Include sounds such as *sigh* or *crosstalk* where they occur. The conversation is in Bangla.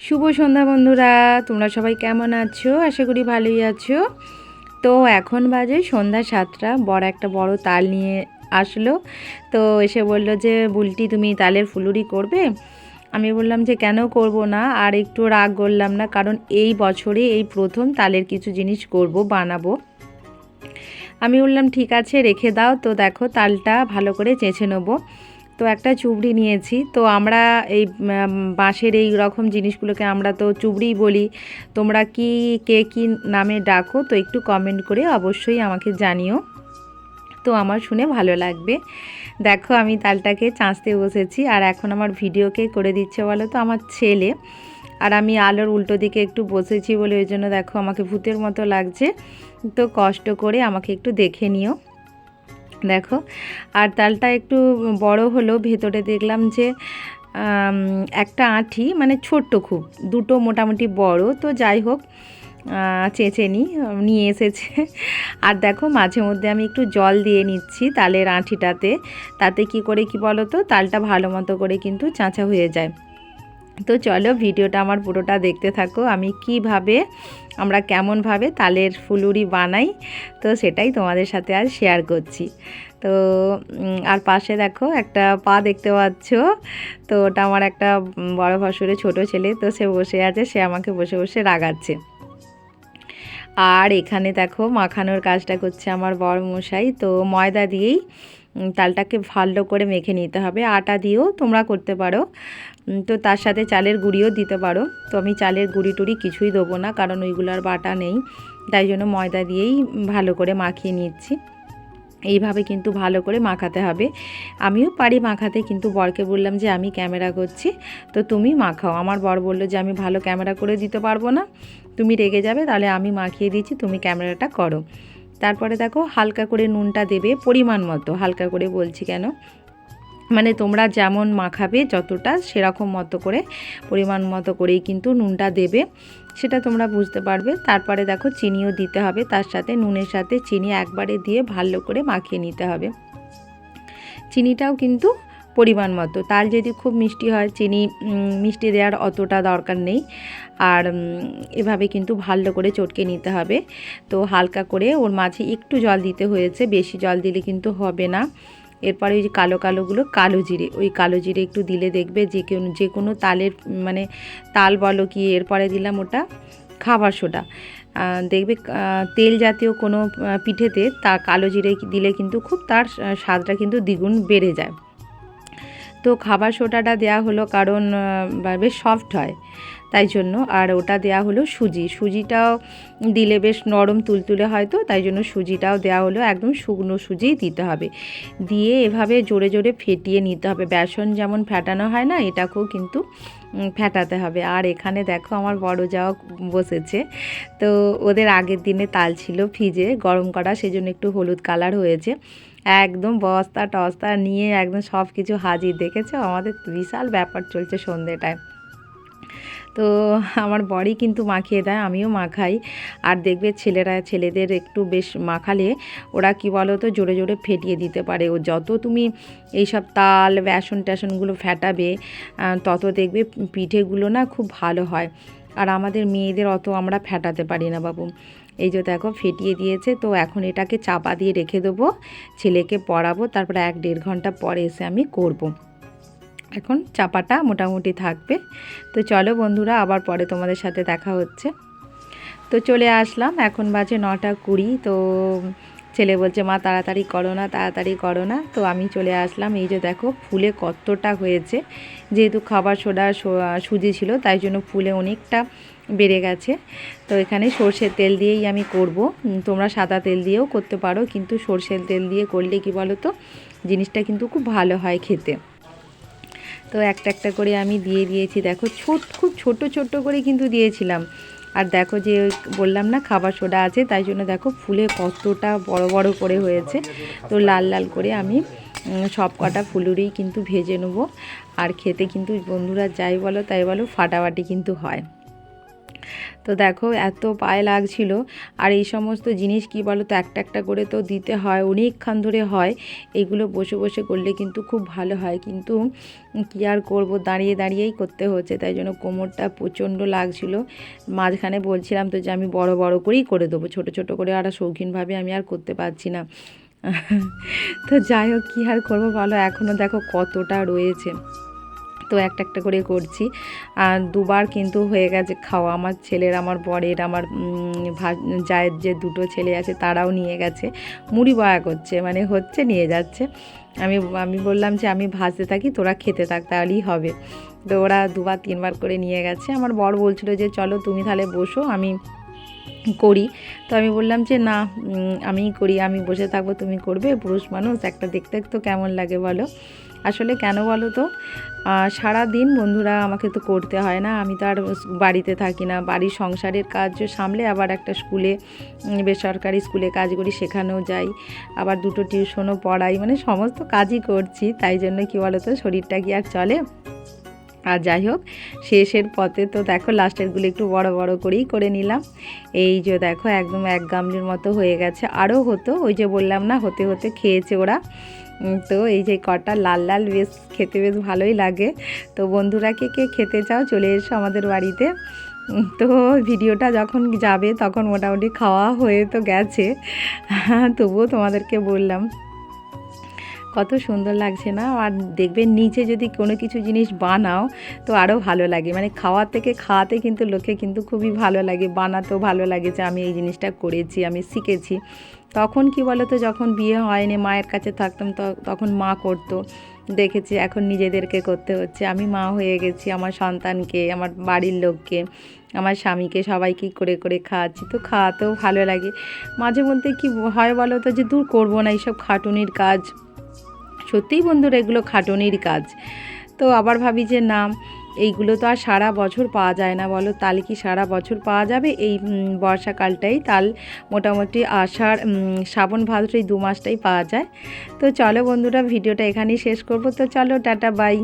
শুভ সন্ধ্যা বন্ধুরা, তোমরা সবাই কেমন আছো? আশা করি ভালোই আছো। তো এখন বাজে সন্ধ্যা সাতটা, বড় একটা বড় তাল নিয়ে আসলো। তো এসে বলল যে, বুলটি, তুমি তালের ফুলুরি করবে? আমি বললাম যে, কেন করব না? আর একটু রাগ করলাম না, কারণ এই বছরে এই প্রথম তালের কিছু জিনিস করব, বানাবো। আমি বললাম, ঠিক আছে, রেখে দাও। তো দেখো, তালটা ভালো করে চেঁচে নেব। তো একটা চুবড়ি নিয়েছি। তো আমরা এই বাঁশের এই রকম জিনিসগুলোকে আমরা তো চুবড়ি বলি। তোমরা কি, কে কী নামে ডাকো, তো একটু কমেন্ট করে অবশ্যই আমাকে জানিও। তো আমার শুনে ভালো লাগবে। দেখো আমি তালটাকে চাঁচতে বসেছি আর এখন আমার ভিডিওকে করে দিচ্ছে বলো তো আমার ছেলে। আর আমি আলোর উল্টো দিকে একটু বসেছি বলে ওই জন্য দেখো আমাকে ভূতের মতো লাগছে। তো কষ্ট করে আমাকে একটু দেখে নিও। দেখো। আর তালটা একটু বড় হলো ভেতরে দেখলাম যে একটা আঁঠি মানে ছোট্ট খুব দুটো মোটামুটি বড়। তো যাই হোক আহ, চেঁচে নিই নিয়ে এসেছে। আর দেখো মাঝে মধ্যে আমি একটু জল দিয়ে নিচ্ছি তালের আঁঠিটাতে। তাতে কি করে কি বলো তো তালটা ভালো মতো করে কিন্তু চাঁচা হয়ে যায়। তো চলো ভিডিওটা আমার পুরোটা দেখতে থাকো। আমি কীভাবে, আমরা কেমনভাবে তালের ফুলুরি বানাই, তো সেটাই তোমাদের সাথে আজ শেয়ার করছি। তো আর পাশে দেখো একটা পা দেখতে পাচ্ছ, তো ওটা আমার একটা বড় ভাসুরের ছোট ছেলে, তো সে বসে আছে, সে আমাকে বসে বসে রাগাচ্ছে। আর এখানে দেখো মাখানোর কাজটা করছে আমার বড় মশাই তো ময়দা দিয়েই তালটাকে ভালো করে মেখে নিতে হবে। আটা দিয়েও তোমরা করতে পারো। তো তার সাথে চালের গুঁড়িও দিতে পারো। তো আমি চালের গুঁড়ি টুড়ি কিছুই দেবো না, কারণ ওইগুলোর বাটা নেই। তাই জন্য ময়দা দিয়েই ভালো করে মাখিয়ে নিচ্ছি। এইভাবে কিন্তু ভালো করে মাখাতে হবে। আমিও পারি মাখাতে, কিন্তু বরকে বললাম যে আমি ক্যামেরা করছি, তো তুমি মাখাও। আমার বর বলল যে আমি ভালো ক্যামেরা করে দিতে পারব না। তুমি রেগে যাবে, তাহলে আমি মাখিয়ে দিচ্ছি, তুমি ক্যামেরাটা করো। তারপরে দেখো হালকা করে নুনটা দেবে, পরিমাণ মতো, হালকা করে বলছি কেন? মানে তোমরা যেমন মাখাবে যতটা সেরকম মতো করে, পরিমাণ মতো করেই কিন্তু নুনটা দেবে, সেটা তোমরা বুঝতে পারবে। তারপরে দেখো চিনিও দিতে হবে, তার সাথে নুনের সাথে চিনি একবারে দিয়ে ভালো করে মাখিয়ে নিতে হবে। চিনিটাও কিন্তু পরিমাণ মতো। তাল যদি খুব মিষ্টি হয়, চিনি মিষ্টি দেওয়ার অতটা দরকার নেই। আর এভাবে কিন্তু ভালো করে চটকে নিতে হবে। তো হালকা করে ওর মাঝে একটু জল দিতে হয়েছে, বেশি জল দিলে কিন্তু হবে না। এরপরে ওই যে কালো কালোগুলো, কালো জিরে, ওই কালো জিরে একটু দিলে দেখবে যে কোনো যে কোনো তালের মানে তাল বলো কি, এরপরে দিলাম ওটা খাবার সোডা। দেখবে তেল জাতীয় কোনো পিঠেতে তা কালো জিরে দিলে কিন্তু খুব তার স্বাদটা কিন্তু দ্বিগুণ বেড়ে যায়। তো খাবার সোডাটা দেওয়া হলো কারণ বেশ সফট হয়। তাই জন্য আর ওটা দেওয়া হলো সুজি। সুজিটাও দিলে বেশ নরম তুলতুলে হয় তো, তাই জন্য সুজিটাও দেওয়া হলো। একদম শুকনো সুজিই দিতে হবে। দিয়ে এভাবে জোরে জোরে ফেটিয়ে নিতে হবে। বেসন যেমন ফেটানো হয় না, এটাকেও কিন্তু ফেটাতে হবে। আর এখানে দেখো আমার বড় যাও বসেছে। তো ওদের আগের দিনে তাল ছিল ফ্রিজে, গরম করা, সেজন্য একটু হলুদ কালার হয়েছে। একদম বস্তা টস্তা নিয়ে একদম সব কিছু হাজির। দেখেছ? আমাদের বিশাল ব্যাপার চলছে সন্ধেটায়। তো আমার বড়ি কিন্তু মাখিয়ে দেয়, আমিও মাখাই। আর দেখবে ছেলেরা, ছেলেদের একটু বেশ মাখালে ওরা কি বলো তো জোরে জোরে ফেটিয়ে দিতে পারে। ও যত তুমি এইসব তাল, বেসন ট্যাসনগুলো ফেটাবে তত দেখবে পিঠেগুলো না খুব ভালো হয়। আর আমাদের মেয়েদের অত আমরা ফেটাতে পারি না বাবু। এই যে দেখো ফেটিয়ে দিয়েছে, তো এখন এটাকে চাপা দিয়ে রেখে দেবো, ছেলেকে পড়াবো, তারপরে এক দেড় ঘণ্টা পরে এসে আমি করব। এখন চাপাটা মোটামুটি থাকবে। তো চলো বন্ধুরা, আবার পরে তোমাদের সাথে দেখা হচ্ছে। তো চলে আসলাম, এখন বাজে নটা কুড়ি, তো ছেলে বলছে, মা, তাড়াতাড়ি করো না, তাড়াতাড়ি করো না। তো আমি চলে আসলাম, এই যে দেখো ফুলে কতটা হয়েছে। যেহেতু খাবার সোডা সুজি ছিল, তাই জন্য ফুলে অনেকটা বেড়ে গেছে। তো এখানে সর্ষের তেল দিয়েই আমি করব। তোমরা সাদা তেল দিয়েও করতে পারো, কিন্তু সর্ষের তেল দিয়ে করলে কি বলো তো জিনিসটা কিন্তু খুব ভালো হয় খেতে। তো একটা একটা করে আমি দিয়ে দিয়েছি। দেখো, ছোট, খুব ছোট ছোট করে কিন্তু দিয়েছিলাম। আর দেখো যে বললাম না, খাবার সোডা আছে, তাই জন্য দেখো ফুলে কতটা বড় বড় করে হয়েছে। তো লাল লাল করে আমি সব কটা ফুলুরেই কিন্তু ভেজে নেব। আর খেতে কিন্তু বন্ধুরা যাই বলো, তাই বলো, ফাটাফাটি কিন্তু হয়। তো দেখো, এত পায়ে লাগছিল। আর এই সমস্ত জিনিস কি বলো তো একটা একটা করে তো দিতে হয়, অনেকক্ষণ ধরে হয়। এগুলো বসে বসে করলে কিন্তু খুব ভালো হয়। কিন্তু কী আর করব, দাঁড়িয়ে দাঁড়িয়েই করতে হচ্ছে। তাই জন্য কোমরটা প্রচণ্ড লাগছিল। মাঝখানে বলছিলাম তো যে, আমি বড় বড় করেই করে দেবো। ছোট ছোট করে আর শৌখিনভাবে আমি আর করতে পারছি না। *laughs* তো যাই হোক, কী আর করব বলো? এখনও দেখো কতটা রয়েছে। তো একটা একটা করে করছি। আর দুবার কিন্তু হয়ে গেছে খাওয়া। আমার ছেলের, আমার বরের, আমার জায়ের যে দুটো ছেলে আছে তারাও নিয়ে গেছে। মুড়ি বয়া করছে মানে হচ্ছে নিয়ে যাচ্ছে। আমি আমি বললাম যে, আমি ভাজতে থাকি, তোরা খেতে থাক, তাহলেই হবে। তো ওরা দুবার, তিনবার করে নিয়ে গেছে। আমার বর বলছিল যে, চলো তুমি তাহলে বসো, আমি করি। তো আমি বললাম যে, না আমিই করি, আমি বসে থাকব, তুমি করবে, পুরুষ মানুষ, একটা দেখতে তো কেমন লাগে বলো। আসলে কেন বলো তো সারা দিন বন্ধুরা আমাকে তো করতে হয় না, আমি তো আর বাড়িতে থাকি না। বাড়ির সংসারের কাজ সামলে আবার একটা স্কুলে বেসরকারি স্কুলে কাজ করি, সেখানেও যাই। আবার দুটো টিউশনও পড়াই মানে সমস্ত কাজই করছি, তাই জন্য কী বলো তো, শরীরটা কি আর চলে? আর যাই হোক, শেষের পথে তো দেখো লাস্টেরগুলো একটু বড় বড় করেই করে নিলাম। এই যে দেখো, একদম এক গামলির মতো হয়ে গেছে। আরও হতো, ওই যে বললাম না, হতে হতে খেয়েছে ওরা। তো এই যে কটা লাল লাল বেশ, খেতে বেশ ভালোই লাগে। তো বন্ধুরা, কে কে খেতে চাও, চলে এসো আমাদের বাড়িতে। তো ভিডিওটা যখন যাবে, তখন মোটামুটি খাওয়া হয়ে তো গেছে। *laughs* তবুও তোমাদেরকে বললাম। কত সুন্দর লাগছে না? আর দেখবে নিচে যদি কোনো কিছু জিনিস বানাও, তো আরও ভালো লাগে। মানে খাওয়ার থেকে খাওয়াতে কিন্তু লোকে কিন্তু খুবই ভালো লাগে, বানাতেও ভালো লাগে যে আমি এই জিনিসটা করেছি, আমি শিখেছি। তখন কি বলো তো যখন বিয়ে হয়নি, মায়ের কাছে থাকতাম তখন মা করতো। দেখেছি এখন নিজেদেরকে করতে হচ্ছে। আমি মা হয়ে গেছি, আমার সন্তানকে, আমার বাড়ির লোককে, আমার স্বামীকে সবাইকে করে করে খাওয়াচ্ছি। তো খাওয়াতেও ভালো লাগে। মাঝে মধ্যে কি হয় বলো তো যে দূর করব না এইসব খাটুনির কাজ। সত্যিই বন্ধুরা, এগুলো খাটনির কাজ। তো আবার ভাবি যে, না, এইগুলো তো আর সারা বছর পাওয়া যায় না। বলো, তাহলে কি সারা বছর পাওয়া যাবে? এই বর্ষাকালটাই তাল মোটামুটি আষাঢ় শ্রাবণ, ভাদ্র এই দু মাসটাই পাওয়া যায়। তো চলো বন্ধুরা, ভিডিওটা এখানেই শেষ করব। তো চলো, টাটা, বাই।